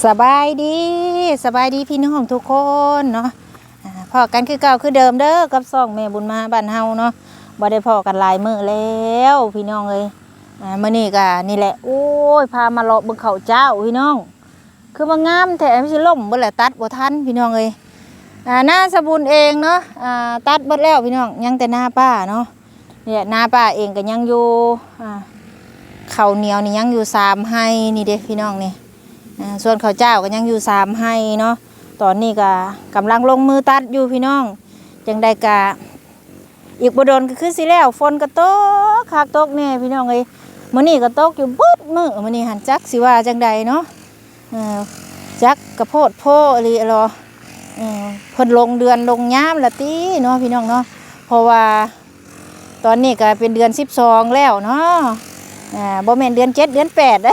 สบายดีสบายดีพี่น้องทุกคนเนาะพอกันคือเก่าคือเดิมเด้อกับซองแม่บุญมาบ้านเฮาเนาะบ่ได้พอกันหลายมื้อแล้วพี่น้องเอ้ยอ่ามื้อนี้ก็นี่แหละโอ้ยพามาเลาะบิ่งเขาเจ้าพี่น้อง คือมางามแท้ไม่ใช่ล่มบ่แหละตัดบ่ทันพี่น้องเอ้ยอ่าหน้าสบุญเองเนาะอ่าตัดเบิดแล้วพี่น้องยังแต่หน้าป้าเนาะเนี่ยหน้าป้าเองก็ยังอยู่อ่าข้าเหนียวนี่ยังอยู่สามให้นี่เด้พี่น้องนี่ ส่วนข้าวเจ้าก็ยังอยู่สามให้เนาะตอนนี้ก็กำลังลงมือตัดอยู่พี่น้องจังได้กะอีกบดนก็คือสิแล้วฝนก็ตกคักตกแน่พี่น้องเอ้ยมื้อนี้ก็ตกอยู่เบิดมื้อมื้อนี้หันจักสิว่าจังใดเนาะเออจักกระโพดโพอีหลีรอเออเพิ่นลงเดือนลงยามละติเนาะพี่น้องเนาะเพราะว่าตอนนี้ก็เป็นเดือน 12 แล้วเนาะอ่าบ่แม่นเดือนเจ็ดเดือนแปดเด้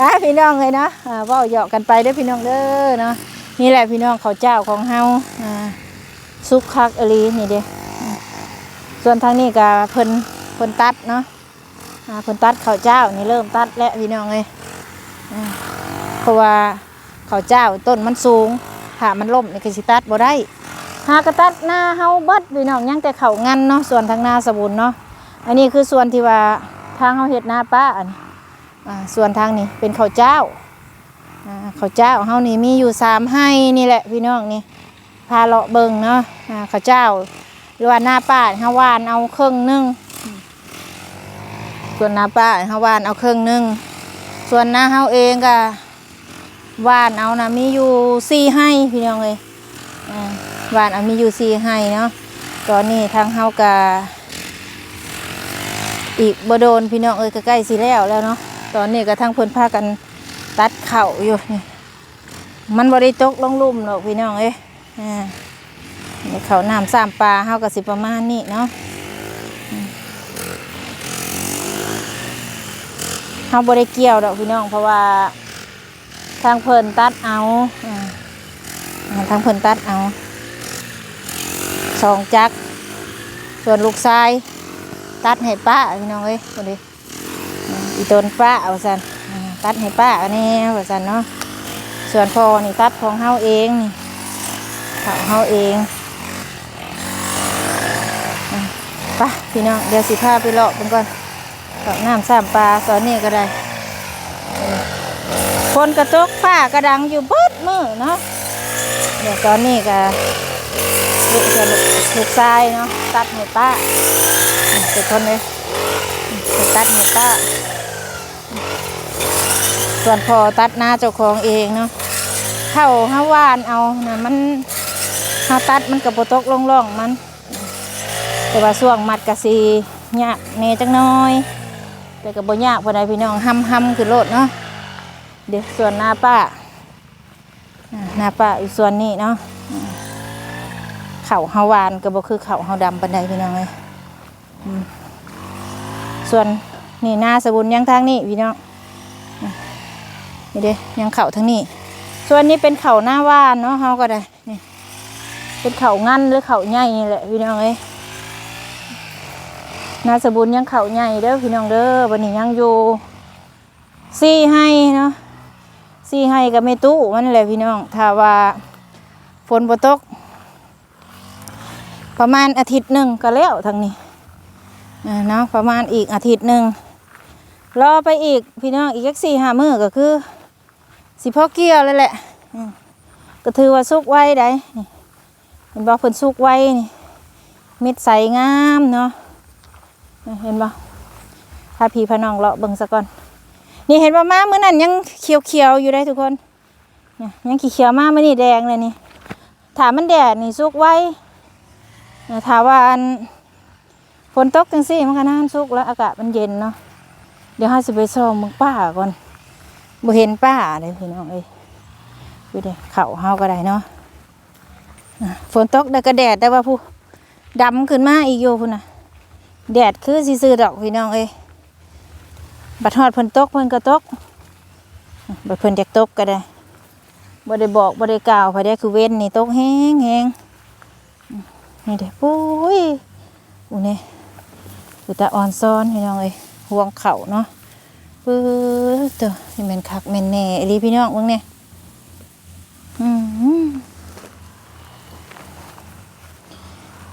อะพี่น้องเลยเนาะอ่าเว้าเหยาะกันไปเด้อพี่น้องเด้อเนาะนี่แหละพี่น้องเขาเจ้าของเฮาอ่าซุกคักอหลีนี่เด้ส่วนทางนี้ก็เพิ่นเพิ่นตัดเนาะอ่าเพิ่นตัดเขาเจ้านี่เริ่มตัดแล้วพี่น้องเลยอ่าเพราะว่าข้าเจ้าต้นมันสูงถ้ามันล่มนี่ก็สิตัดบ่ได้หากระตัดหน้าเฮาเบิดพี่น้องยังแต่เขางันเนาะส่วนทางหน้าสบุนเนาะอันนี้คือส่วนที่ว่าทางเขาเห็ดหน้าป้าอันนี้อ่า ส่วนทางนี้เป็นข้าวเจ้าข้าวเจ้าเฮานี่มีอยู่สามให้นี่แหละพี่น้องนี่พาเลาะเบิงเนาะอ่าข้าวเจ้าหรือว่าหน้าป้าเฮาวานเอาครึ่งหนึ่งส่วนหน้าป้าเฮาวานเอาครึ่งหนึ่งส่วนหน้าเฮาเองก็วานเอานะมีอยู่สี่ให้พี่น้องเลยวานเอามีอยู่สี่ให้เนาะตอนนี้ทางเฮาก็อีกบโดนพี่น้องเอ้ยใกล้ๆสิแล้วแล้วเนาะ ตอนนี้ก็ทั้งเพิ่นพากันตัดเข่าอยู่นี่มันบ่ได้ตกลงลุ่มหรอกพี่น้องเอ้ยนี่เขาน้ำสามปลาเฮาก็สิประมาณนี้เนาะเฮาบ่ได้เกี่ยวดอกพี่น้องเพราะว่าทางเพิ่นตัดเอาอทางเพิ่นตัดเอาสองจักส่วนลูกชาย ตัดให้ป้าพี่น้องเอ้ยคนดี อีต้นป้าเอาสันตัดให้ป้าอันนี้เอาสันเนาะส่วนพอนี่ตัดของเฮาเองนี่เขาเฮาเองอะไป้าพี่น้องเดี๋ยวสิพาไปเลาะกันก่อนกับน้ำสามปลาตอนนี้ก็ได้คนกระจกป้ากระดังอยู่เบิดมือเนาะเดี๋ยวตอนนี้ก็ลูกจะลูกชายเนาะตัดให้ป้าเป็นคนเลย ตัดห้ป้าส่วนพอตัดหน้าเจ้าของเองเนาะเข้าห้าวานเอานะมันห้าตัดมันกับโปตกลงร่องมัน แต่ว่าช่วงมัดกะซียากเนจังน้อย แต่กับบ่ยากพอใดพี่น้องห้ำห้ำคือโลดเนาะเดี๋ยวส่วนหน้าป้าหน้าป้าอีกส่วนนี้เนาะเข่าห้าวานก็บ่คือเข่าห้าดำปันใดพี่น้องเลย ส่วนนี่หน้าสบุนยังทางนี้พี่น้องนี่เด้ยังเข่าทางนี้ ส่วนนี้เป็นเข่าหน้าว่านเนาะเฮาก็ได้นี่เป็นเข่างันหรือเข่าใหญ่นี่แหละพี่น้องเอ้ยหน้าสบุนยังเข่าใหญ่เด้อพี่น้องเด้อวันนี้ยังอยู่ซี่ให้เนาะซี่ให้กับเมตู้มันแหละพี่น้องถ้าว่าฝนบ่ตกประมาณอาทิตย์หนึ่งก็แล้วทางนี้ เนาะประมาณอีกอาทิตย์หนึ่งรอไปอีกพี่น้องอีกสี่ห้ามือก็คือสิพ่อเกี่ยวเลยแหละก็ถือว่าสุกไว้ได้เห็นบ่เพิ่นสุกไว้นี่ม็ดใสงามเนาะเห็นบ่พาพี่พน้องเลาะเบิ่งซะก่อนนี่เห็นว่ามามื้อนั้นยังเขียวๆอยู่ได้ทุกคนนี่ยังเขียวๆมามื้อนี้แดงเลยนี่ถามมันแดดนี่สุกไว้ถามว่าอัน ฝนตกจังซี่มันก็น้ำสุกแล้วอากาศมันเย็นเนาะเดี๋ยวห้าสิบไปซ่อมมืองป้าก่อนบ่เห็นป้าเลยพี่น้องเอ้ยดูเด้เข่าเฮาก็ได้เนาะฝนตกแต่ก็แดดแต่ว่าผู้ดำขึ้นมาอีกอยู่พุ่นน่ะแดดคือสิซื้อดอกพี่น้องเอ้ยบัดฮอดเพิ่นตกเพิ่นก็ตกบัดเพิ่นอยากตกก็ได้บ่ได้บอกบ่ได้กล่าวไผได้คือเว้นนี่ตกแห้งแห้งนี่เด้ปุ้ยอูนี่คื อตาอ่อนซ้อนพี่น้องเอ้ยห่วงเข่าเนาะปื้อตัวนี่แม่นคักแม่นแน่อีหลีพี่น้องเบิ่งเนี่ยอืม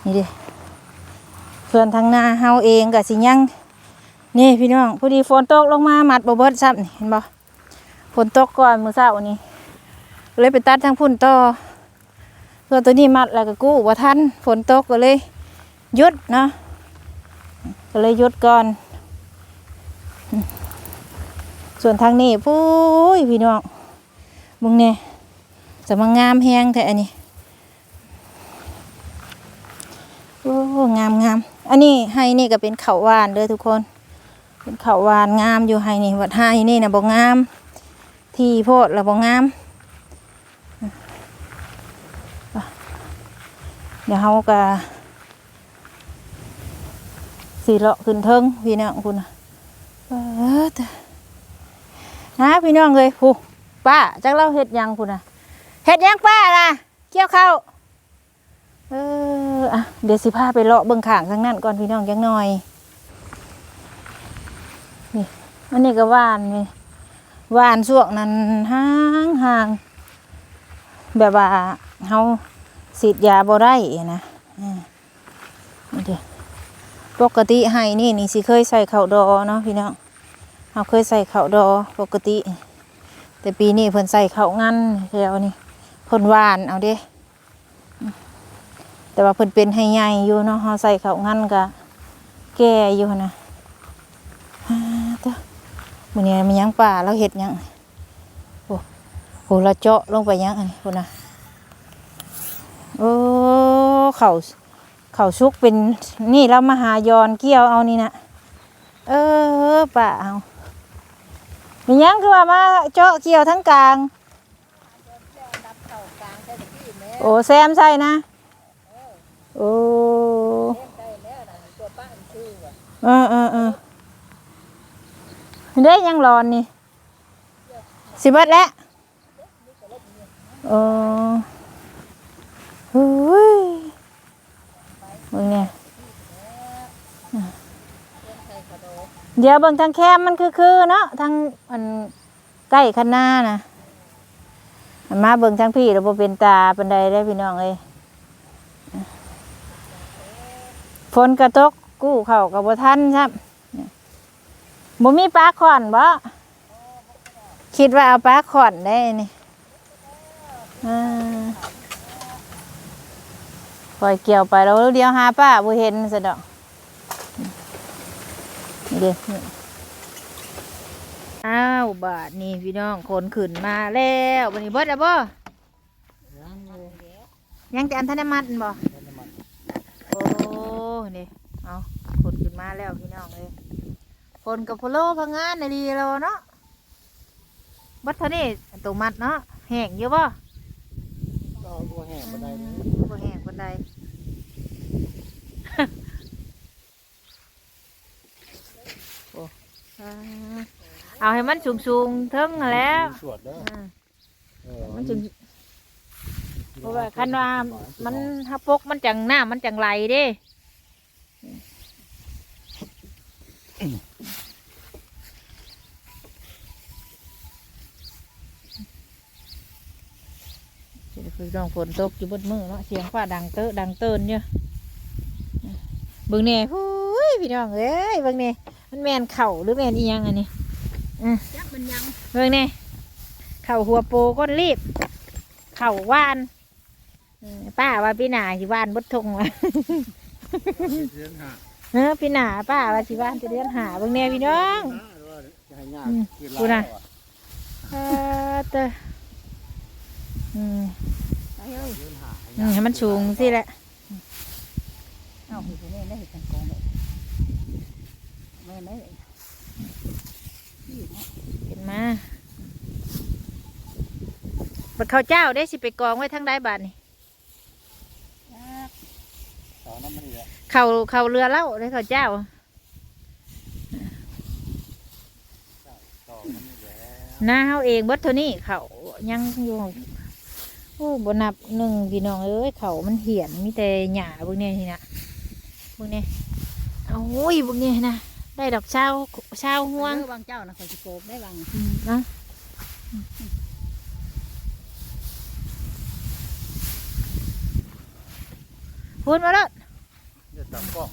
นี่ดิส่วนทางหน้าเฮาเองก็สิยังนี่พี่น้องพอดีฝนตกลงมามัดบ่เบิดซ้ำนี่เห็นบ่ฝนตกก่อนมื้อเช้านี้เลยไปตัดทางพุ่นต่อเพื่อตัวนี้มัดแล้วก็กู้บ่ทันฝนตกก็เลยหยุดเนาะ ก็เลยยุดก่อน ส่วนทางนี้ปุ้ยพี่น้องมึงเนี่ยจะมางามแฮงแต่อันนี้โอ้งามงามอันนี้ให้นี่ก็เป็นเขาวานเด้อทุกคน เป็นเขาวานงามอยู่ให้นี่วัดให้นี่นะบ่งาม ที่โพดล้วบ่งามเดี๋ยวเขาก็ สีเลาะขึ้นเทิงพี่น้องคุณนะเออแต่ฮะพี่น้องเลยผู้ป้าจักเล่าเฮ็ดยังพุ่นน่ะเฮ็ดยังป้าล่ะเกี่ยวเข้าเอออะเดี๋ยวสิพาไปเลาะเบิ่งข้างทางนั้นก่อนพี่น้องจังหน่อยนี่อันนี้ก็หวานนี่หวานช่วงนั้นห่างห่างแบบว่าเฮาฉีดยาบ่ได้นะอ่านี่เด้อ ปกติให้นี่นี่สิเคยใส่ข้าวดอเนาะพี่น้องเราเคยใส่ข้าวดอปกติ แต่ปีนี้เพิ่นใส่ข้าวงันแล้วนี่เพิ่นหวานเอาเด้แต่ว่าเพิ่นเป็นให้ใหญ่อยู่เนาะเฮาใส่ข้าวงันก็แก่อยู่นะอ่าเด้อมื้อนี้มันยังป่าเราเฮ็ดยังโอ้โหเราเจาะลงไปยังอันนี้พุ่นน่ะโอ้เข้า วข้าวสุกเป็นนี่เรามาหายอนเกี่ยวเอานี่นะเออป่าเอามียังคือว่ามาเจาะเกี่ยวทั้งกลาง โอ้แซมใส่นะโอ้เออเออเออได้ยังรอนนี่สิเบิดแล้วเออเฮ้ย มึงเนี่ยเดี๋ยวเบิ่งทางแคมมันคือคือเนาะทางมันใกล้คันหน้านะอันมาเบิ่งทางพี่เราบเป็นตาปันใดได้พี่น้องเอ้ยฝนกระตกกู้เข่ากับบ่ทันครับบ่มีปลาขอนบ่คิดว่าเอาปลาขอนได้นี่อ่า ปล่อยเกี่ยวไปแล้วเดี๋ยวหาป้าบ่เห็นซะดอกนี่เด้นี่อ้าวบาทนี่พี่น้องคนขึ้นมาแล้ววันนี้เบิดแล้วบ่ยังแต่อันธนมัดบ่โอ้นี่เอาคนขึ้นมาแล้วพี่น้องเลยคนกับพโลพังงานในดีเราเนาะบัดเท่านี้อันตัวมัดเนาะแห้งเยอะบ่ก็บ่แห้งบ่ได้เลยบ่แห้ง คนใดโอ้อ่าเอาให้มันสูงๆเทิงนั่นแหล้วสวดเด้ออ่าเออมันจึงเพราะว่าคันว่ามันฮับปกมันจังหน้ามันจังไหลเด้เดี๋ยว คือน้องฝนตกอยู่บนมือเนาะเสียงฟ้าดังเตอะดังเตินเนี่ยเบิ่งเนี่ยหูยพี่น้องเอ้ยเบิ่งเนี่ยมันแมนเข่าหรือแมนอียังอันนี้ยักมันยังเบิ่งเนี่ยเข่าหัวโปก้นรีบ เข่าว่านป้าว่าพี่หนาสิว่านบดทงละเออพี่หนาป้าว่าสิว่านจะเดือนหาเบิ่งแน่พี่น้องอืมกูนะเออเตออืม อ้ยเดือนห้าอืมให้มันสูงสิแหละเอาไปแม่ได้เห็นกันกองเลยแม่ได้เห็นมาบัดข้าวเจ้าได้สิไปกองไว้ทั้งได้บาทนี่ตอนนั้นมันนี่แหละเข่าเข่าเรือเล่าได้ข้าวเจ้าต่อมันนี่แหละหน้าเฮาเองเบิดเท่านี้เขายังอยู่ โอ้บนับหนึ่งพี่น้องเอ้ยเขามันเหี่ยนมีแต่หญ้าเบิ่งเนี่ยนี่นะเบิ่งเนี่ยเอาโอ้ยเบิ่งเนี่ยนะได้ดอกเช้าเช้าห่วงเด้อบางเจ้านะคอยสิโกบได้บางอืมเนาะพูดมาแล้วเดี๋ยวจับกล้อง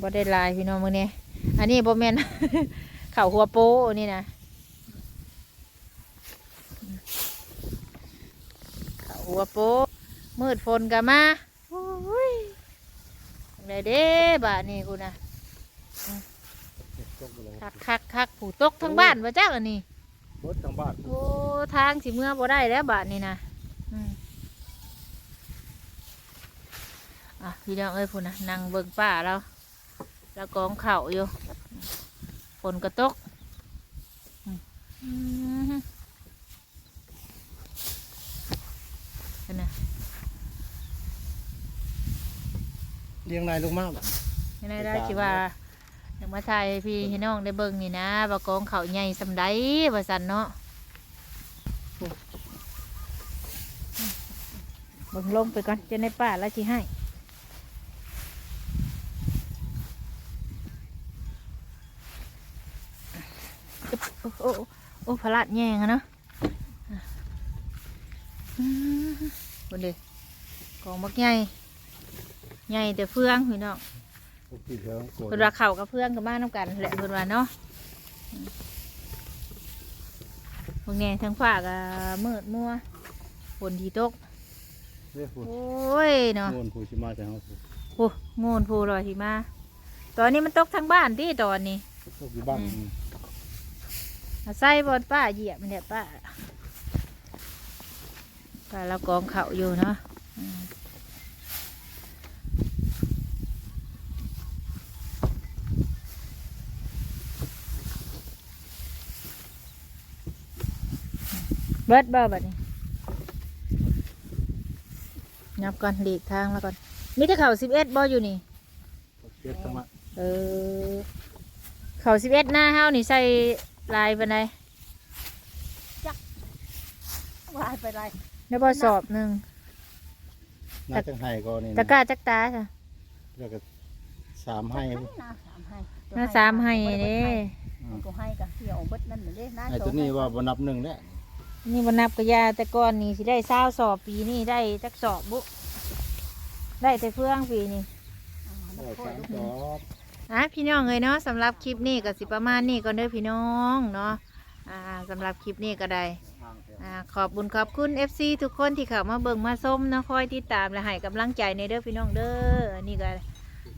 บ่ได้ลายพี่น้องมื้อนี้อันนี้บ่แม่นเข่าวหัวโป้นี่นะเข่าว หัวโป้มืดฝนก็มาโอ้ยจังไดเด้บาดนี้กูนะเก็บตกไปเลยคักคักคักผู้ตกทั้งบ้านบ่จักอันนี้รถทางบ้านโอ้ทางสิเมื่อบ่ได้แล้วบาดนี้นะอืมอะพี่น้องเอ้ยพุ่นนะนั่งเบิ่งป้าเราแล้วกองเข่าวอยู่ฝนก็ตกอืมอืม เห็นนะเลี้ยงนายลงมากแบบเห็นได้ได้คิดว่าอยากมาถ่ายให้พี่ให้น้องได้เบิ่งนี่นะว่ากองเข่าวใหญ่สำใดว่าสันเนาะเบิ่งลงไปก่อนจะในป่าแล้วสิให้โอ้โอ้โอ้พลาดแยงอะเนาะอะอืม คนเดีกองบักใหญ่ใหญ่แต่เฟืองพี่น้องพวกที่เธอโกรธเพิ่นว่าเข่ากับเฟืองกับบ้านน้ำกันแหละเพิ่นว่าเนาะอืมบางแง่ทั้งฝากอะมืดมัวฝนที่ตกเรียกพูดโอ้ยเนาะโอนผู้ชิมาจากเขาพูดโอ้โงนพูลอยที่มา ตอนนี้มันตกทั้งบ้านที่ตอนนี้พวกอยู่บ้านอืมอาใส่บอลป้าเหยียบมันเนี่ยป้า ป้าเรากองเขาอยู่เนาะอืมเบิดบ่บัดนี้นับก่อนหลีกทางแล้วก่อนมีแต่เขาสิบเอ็ดบ่อยู่นี่เก็บทั้งมาเออเขาสิบเอ็ดหน้าเฮานี่ใส่ลายปันไดวายไปไร แล้วพอสอบหนึ่งน่าจังไห้ก็นี่ตะกร้าจักตาจ้ะแล้วก็สามให้หน้าสามให้หน้าสามให้เด้ตัวให้กับเที่ยวเบิดนั่นเด้หน้าไอ้ตัวนี้ว่าบนับหนึ่งแล้วนี่บนับกระยาแต่ก่อนนี่สิได้เศร้าสอบปีนี่ได้จักสอบบุได้แต่เฟื่องปีนี่ได้สามสอบอะพี่น้องเลยเนาะสำหรับคลิปนี้ก็สิประมาณนี้ก่อนเด้อพี่น้องเนาะอ่าสำหรับคลิปนี้ก็ได้ทางแถว อ่าขอบบุญขอบคุณ FC ทุกคนที่เข้ามาเบิ่งมาส้มนะคอยติดตามและให้กำลังใจในเด้อพี่น้องเด้ออันนี้ก็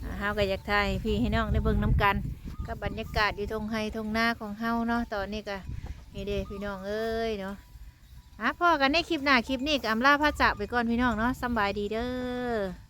อ่าเฮาก็อยากถ่ายให้พี่ให้น้องได้เบิ่งน้ำกัน กับบรรยากาศอยู่ตรงไฮตรงหน้าของเฮาเนาะตอนนี้ก็นี่เด้พี่น้องเอ้ยเนาะอะพ่อกันในคลิปหน้าคลิปนี้ก็อำลาพระจากไปก่อนพี่น้องเนาะสำบายดีเด้อ